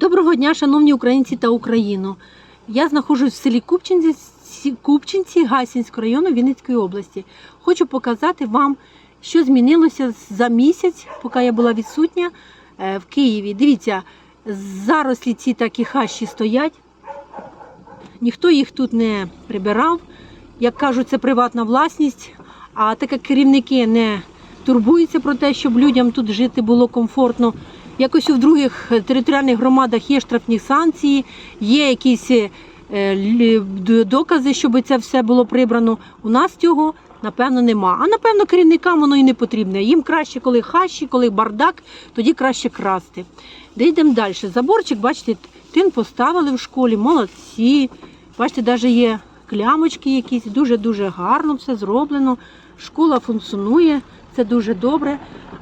Доброго дня, шановні українці та Україну. Я знаходжусь в селі Купчинці, Купчинці Гасінського району Вінницької області. Хочу показати вам, що змінилося за місяць, поки я була відсутня е, в Києві. Дивіться, зарослі ці такі хащі стоять. Ніхто їх тут не прибирав. Як кажуть, це приватна власність. А так як керівники не турбуються про те, щоб людям тут жити було комфортно. Якось у других е, територіальних громадах є штрафні санкції, є якісь е, д- докази, щоб це все було прибрано. У нас цього напевно нема. А напевно керівникам воно і не потрібне. Їм краще, коли хащі, коли бардак, тоді краще красти. Де йдемо далі? Заборчик, бачите, тин поставили в школі, молодці. Бачите, навіть є клямочки якісь, дуже-дуже гарно все зроблено. Школа функціонує, це дуже добре.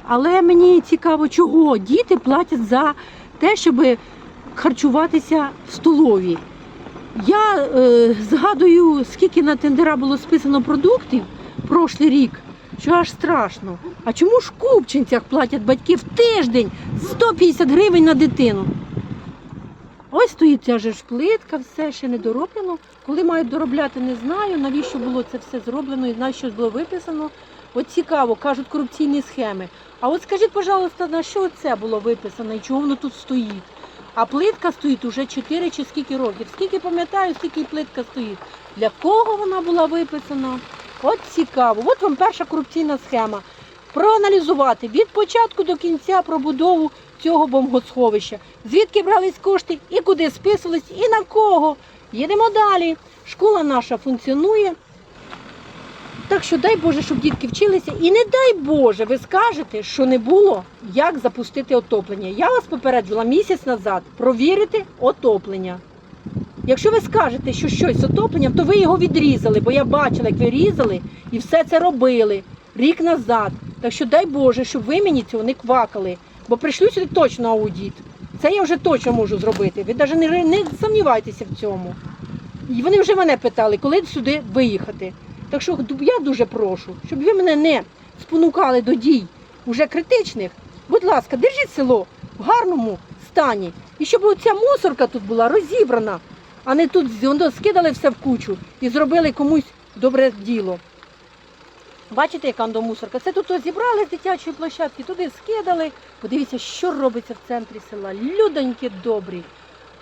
Але мені цікаво, чого діти платять за те, щоб харчуватися в столові. Я е, згадую, скільки на тендера було списано продуктів прошлий рік, що аж страшно. А чому ж в Купчинцях платять батьки в тиждень 150 гривень на дитину? Ось стоїть ця ж плитка, все ще не дороблено. Коли мають доробляти, не знаю. Навіщо було це все зроблено і на що було виписано. От цікаво, кажуть, корупційні схеми. А от скажіть, пожалуйста, на що це було виписано і чого воно тут стоїть? А плитка стоїть уже 4 чи скільки років. Скільки пам'ятаю, скільки плитка стоїть. Для кого вона була виписана? От цікаво. От вам перша корупційна схема. Проаналізувати від початку до кінця пробудову цього бомбосховища. Звідки брались кошти і куди списувались, і на кого. Їдемо далі. Школа наша функціонує. Так що дай Боже, щоб дітки вчилися. І не дай Боже, ви скажете, що не було, як запустити отоплення. Я вас попереджувала місяць назад провірити отоплення. Якщо ви скажете, що щось з отопленням, то ви його відрізали, бо я бачила, як ви різали і все це робили рік назад. Так що дай Боже, щоб ви мені цього не квакали, бо прийшли сюди точно аудіт. Це я вже точно можу зробити. Ви навіть не, не сумнівайтеся в цьому. І вони вже мене питали, коли сюди виїхати. Так що я дуже прошу, щоб ви мене не спонукали до дій уже критичних. Будь ласка, держіть село в гарному стані. І щоб оця мусорка тут була розібрана, а не тут скидали все в кучу і зробили комусь добре діло. Бачите, яка до мусорка? Це тут зібрали з дитячої площадки, туди скидали. Подивіться, що робиться в центрі села. Людоньки добрі.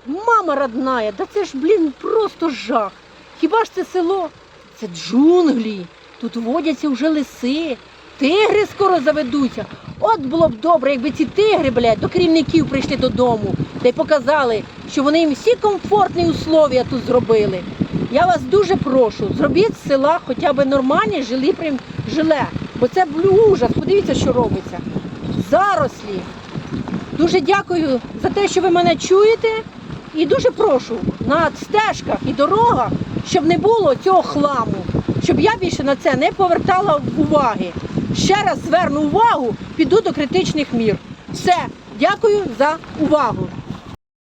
Мама родная, да це ж, блін, просто жах. Хіба ж це село? Це джунглі. Тут водяться вже лиси. Тигри скоро заведуться. От було б добре, якби ці тигри, блядь, до керівників прийшли додому та й показали, що вони їм всі комфортні условия тут зробили. Я вас дуже прошу, зробіть з села хоча б нормальні жилі жиле. Бо це ужас. Подивіться, що робиться. Зарослі. Дуже дякую за те, що ви мене чуєте. І дуже прошу на стежках і дорогах, щоб не було цього хламу, щоб я більше на це не повертала уваги. Ще раз зверну увагу, піду до критичних мір. Все, дякую за увагу.